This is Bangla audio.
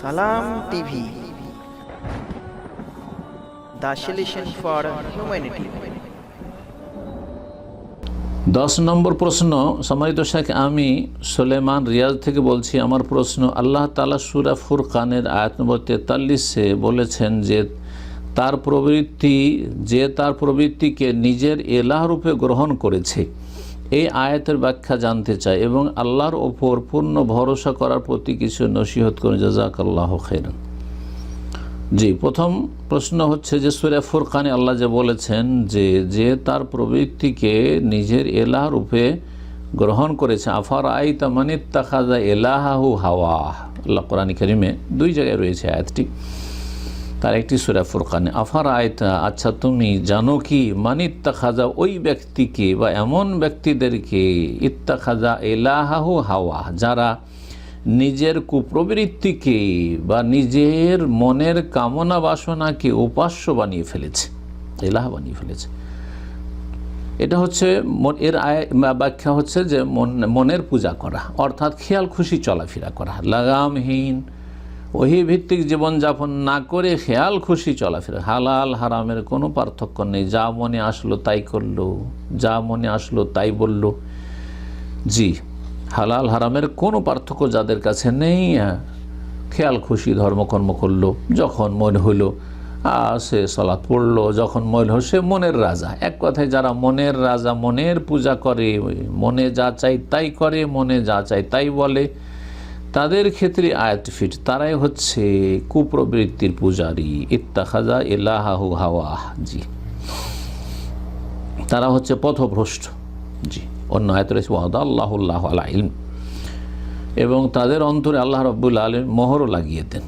সালাম টিভি। For humanity. দশ নম্বর প্রশ্ন, সম্মানিত শেখ, আমি সোলেমান রিয়াজ থেকে বলছি, আমার প্রশ্ন, আল্লাহ তালা সুরা ফুরকানের আয়াত নম্বর তেতাল্লিশে বলেছেন যে, তার প্রবৃত্তি, যে তার প্রবৃত্তিকে নিজের এলাহ রূপে গ্রহণ করেছে। এই আয়াতের ব্যাখ্যা জানতে চায় এবং আল্লাহর ওপর পূর্ণ ভরসা করার প্রতি কিছু নসিহত করুন জাজাক আল্লাহ খেরান জি, প্রথম প্রশ্ন হচ্ছে যে সুরে ফুরকানে আল্লাহ যে বলেছেন যে যে তার প্রবৃত্তিকে নিজের এলাহ রূপে গ্রহণ করেছে। আফার আই তামানিত্তা খাজা এলাহাহু হাওয়া আল্লাহ কোরআন করিমে দুই জায়গায় রয়েছে আয়াতটি। তার একটি সুরা ফুরকানে। আফার আয়তা আচ্ছা তুমি জানো কি? মানিত্তা খাজা ওই ব্যক্তিকে বা এমন ব্যক্তিদেরকে ইত্তা খাজা এলাহাহু হাওয়া, যারা নিজের কুপ্রবৃত্তিকে বা নিজের মনের কামনা বাসনাকে উপাস্য বানিয়ে ফেলেছে এলাহ বানিয়ে ফেলেছে। এটা হচ্ছে এর আয়- ব্যাখ্যা হচ্ছে যে মন, মনের পূজা করা, অর্থাৎ খেয়াল খুশি চলাফেরা করা, লাগামহীন ওহি ভিত্তিক জীবনযাপন না করে খেয়াল খুশি চলাফেরা। হালাল হারামের কোনো পার্থক্য নেই। যা মনে আসলো তাই করল যা মনে আসলো তাই বলল। জি হালাল হারামের কোনো পার্থক্য যাদের কাছে নেই খেয়াল খুশি ধর্মকর্ম করল যখন মন হইল আহ, সে সলাৎ পড়ল যখন মন হলো সে মনের রাজা। এক কথায় যারা মনের রাজা মনের পূজা করে মনে যা চাই তাই করে মনে যা চাই তাই বলে তাদের ক্ষেত্রে আয়াত ফিট, তারাই হচ্ছে কুপ্রবৃত্তির পূজারী। ইত্তাখাজা এলাহাহু হাওয়া, জি। তারা হচ্ছে পথভ্রষ্ট, জি। অন্য আয়ত রয়েছে ওয়াদা আল্লাহ আল্লাহ আলা ইলম। এবং তাদের অন্তরে আল্লাহ রব্বুল আলম মোহরও লাগিয়ে দেন।